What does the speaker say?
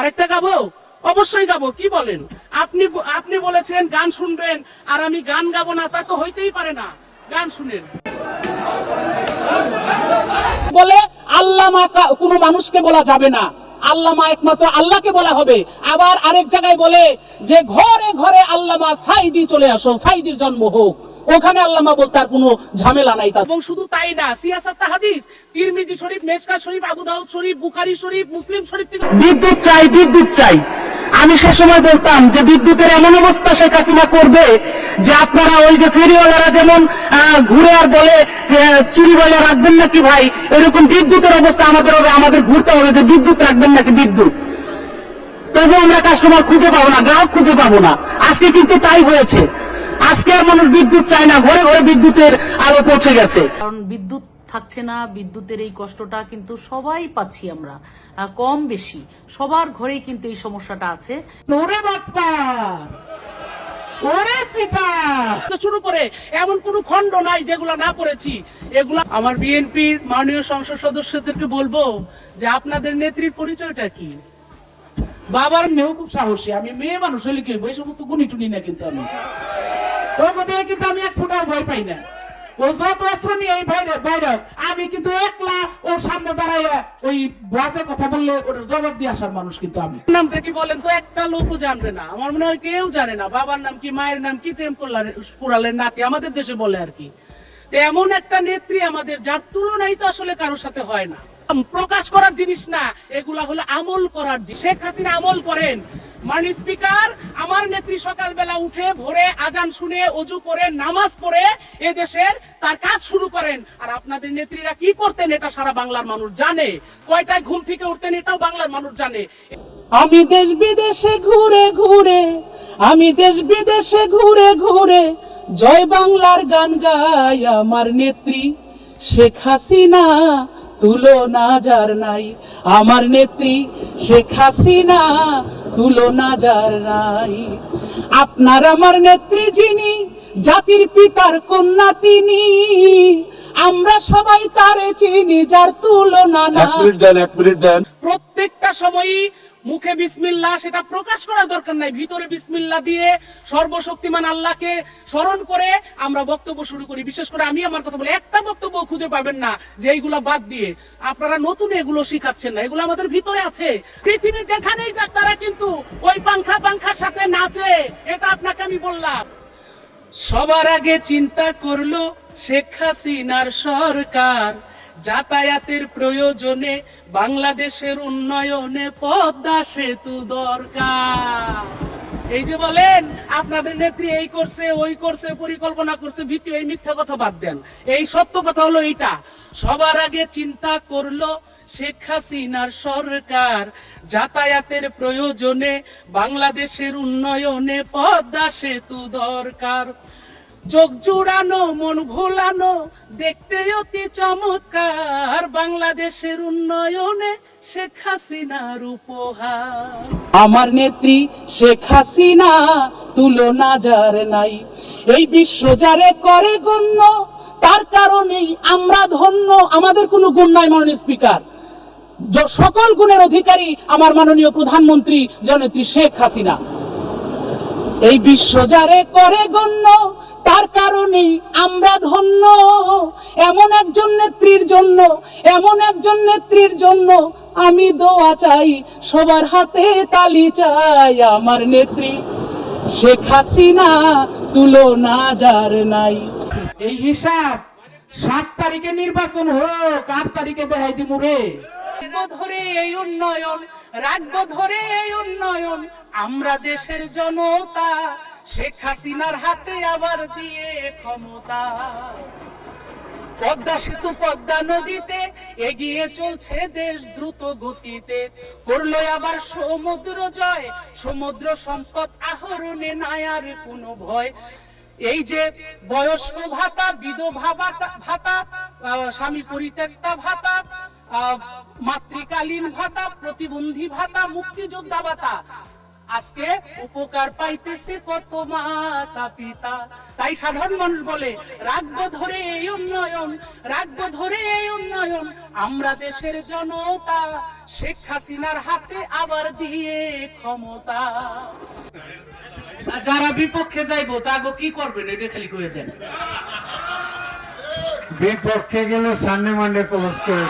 আরেকটা গাবো? অবশ্যই গাবো। কি বলেন? আপনি আপনি বলেছেন গান শুনবেন, আর আমি গান গাবো না, তা তো হইতেই পারে না। গান শুনেন। বলে আল্লামা কোনো মানুষকে বলা যাবে না। আল্লামা একমাত্র আল্লাহকে বলা হবে। আবার আরেক জায়গায় বলে যে, ঘরে ঘরে আল্লামা সাইদি চলে আসো, সাইদির জন্ম হোক। ওখানে আল্লামা বলতে আর কোনো ঝামেলা নাই তার। এবং শুধু তাই না সিয়াসাত হাদিস তিরমিজি শরীফ মেশকা শরীফ আবু দাউদ শরীফ বুখারী শরীফ মুসলিম শরীফ থেকে বিদ্যুৎ চাই বিদ্যুৎ চাই। আমি সে সময় বলতাম যে বিদ্যুতের এমন অবস্থা শেখ হাসিনা করবে যে আপনারা ওই যে ফেরিওয়ালারা যেমন ঘুরে আর বলে চুরি বলে রাখবেন নাকি ভাই? এরকম বিদ্যুতের অবস্থা আমাদের হবে আমাদের ঘুরতে হবে যে বিদ্যুৎ রাখবেন নাকি বিদ্যুৎ? তবু আমরা কাস্টমার খুঁজে পাবো না গ্রাহক খুঁজে পাবো না। আজকে কিন্তু তাই হয়েছে। আজকে আর মানুষ বিদ্যুৎ চায় না ঘরে ঘরে বিদ্যুতের আলো পৌঁছে গেছে। কারণ বিদ্যুৎ থাকছে না বিদ্যুতের এই কষ্টটা কিন্তু সবাই পাচ্ছি আমরা কম বেশি। সবার ঘরেই কিন্তু এই সমস্যাটা আছে। ওরে বাটপার ওরে সিটা! শুরু করে এমন কোন খণ্ড নাই যেগুলো না পড়েছি। এগুলা আমার বিএনপির মাননীয় সংসদ সদস্যদেরকে বলব যে আপনাদের নেত্রীর পরিচয়টা কি? বাবার মেয়েও খুব সাহসী আমি মেয়ে মানুষ হলে কি এই সমস্ত গুণি টুনি না কিন্তু আমি। তোকে দিয়ে কিন্তু আমি এক ফোটাও ভয় পাই না। ও যত অস্ত্র নিয়ে এই বাইরে বাইরে, আমি কিন্তু একলা ওর সামনে দাঁড়াইয়া ওই বাজে কথা বললে ওর জবাব দিয়ে আসার মানুষ কিন্তু আমি। নামটা কি বলেন তো? একটা লোকও জানবে না। আমার মনে হয় কেউ জানে না। বাবার নাম কি, মায়ের নাম কি টেম কুড়ালের নাতি আমাদের দেশে বলে আর কি। এমন একটা নেত্রী আমাদের, যার তুলনাই তো আসলে কারোর সাথে হয় না। প্রকাশ করার জিনিস না, এগুলা হলো আমল করার জিনিস। শেখ হাসিনা আমল করেন। মাননীয় স্পিকার, আমার নেত্রী সকালবেলা উঠে ভোরে আজান শুনে অজু করে নামাজ পড়ে এ দেশের তার কাজ শুরু করেন। আর আপনাদের নেত্রীরা কি করতেন এটা সারা বাংলার মানুষ জানে। কয়টায় ঘুম থেকে উঠতেন এটাও বাংলার মানুষ জানে। আমি দেশ বিদেশে ঘুরে ঘুরে, আমি দেশ বিদেশে ঘুরে ঘুরে, জয় বাংলার গান গাই আমার নেত্রী শেখ হাসিনা। তুলনা যার নাই আমার নেত্রী শেখ হাসিনা তুলনা যার নাই। আপনার আমার নেত্রী যিনি জাতির পিতার কন্যা তিনি আমরা সবাই তারে চিনি যার তুলনা না। এক মিনিট দেন এক মিনিট দেন। প্রত্যেকটা সময়ই মুখে বিসমিল্লা সেটা প্রকাশ করার দরকার নাই। ভিতরে বিসমিল্লা দিয়ে সর্বশক্তিমান আল্লাহকে স্মরণ করে আমরা বক্তব্য শুরু করি। বিশেষ করে আমি আমার কথা বলি, একটা বক্তব্য খুঁজে পাবেন না যে এইগুলা বাদ দিয়ে। আপনারা নতুন এগুলো শিখাচ্ছেন না, এগুলো আমাদের ভিতরে আছে। পৃথিবীর যেখানেই যাক, তারা কিন্তু ওই পাংখা পাংখার সাথে নাচে। এটা আপনাকে আমি বললাম। সবার আগে চিন্তা করল শেখ হাসিনার সরকার। যাতায়াতের প্রয়োজনে বাংলাদেশের উন্নয়নে পদ্মা সেতু দরকার। এই যে বলেন, আপনাদের নেত্রী এই করছে, ওই করছে, পরিকল্পনা করছে, ভিত্তি এই মিথ্যা কথা বাদ দেন। এই সত্য কথা হলো এইটা। সবার আগে চিন্তা করল শেখ হাসিনার সরকার। যাতায়াতের প্রয়োজনে বাংলাদেশের উন্নয়নে পদ্মা সেতু দরকার। চোখ জুড়ানো, মন ভোলানো দেখতে অতি চমৎকার বাংলাদেশের উন্নয়নে শেখ হাসিনার উপহার। আমার নেত্রী শেখ হাসিনা, তুলনা যার নাই। এই বিশ্ব যারে করে গণ্য, তার কারণেই আমরা ধন্য। আমাদের কোনো গুণ নাই, মাননীয় স্পিকার। সকল গুণের অধিকারী আমার মাননীয় প্রধানমন্ত্রী জনেত্রী শেখ হাসিনা। এই বিশ্ব যারে করে গণ্য, তার কারণেই আমরা ধন্য। এমন একজন নেত্রীর জন্য, এমন একজন নেত্রীর জন্য আমি দোয়া চাই, সবার হাতে তালি চাই আমার নেত্রী। শেখ হাসিনা তুলনা যার নাই। এই হিসাব সাত তারিখে নির্বাচন হোক, আট তারিখে দেখাই দিমু রে। এই উন্নয়ন, রাখব ধরে এই উন্নয়ন। আমরা দেশের জনতা, শেখ হাসিনার হাতে আবার দিয়ে ক্ষমতা। পদ্মা সেতু, পদ্মা নদীতে এগিয়ে চলছে দেশ দ্রুত গতিতে। করল আবার সমুদ্র জয়, সমুদ্র সম্পদ আহরণে নাই আর কোনো ভয়। এই যে বয়স্ক ভাতা, বিধবা ভাতা স্বামী পরিত্যক্তা ভাতা মাতৃকালীন ভাতা, প্রতিবন্ধী ভাতা, মুক্তিযোদ্ধা ভাতা। আজকে উপকার পাইতেছে কত মাতা পিতা। তাই সাধারণ মানুষ বলে, রাখব ধরে এই উন্নয়ন, রাখব ধরে এই উন্নয়ন। আমরা দেশের জনতা, শেখ হাসিনার হাতে আবার দিয়ে ক্ষমতা। যারা বিপক্ষে যাইবো, তাগো কি করবেন? এটা খালি কয়ে দেন। বিপক্ষে গেলে সানডে মানডে ক্লোজ করে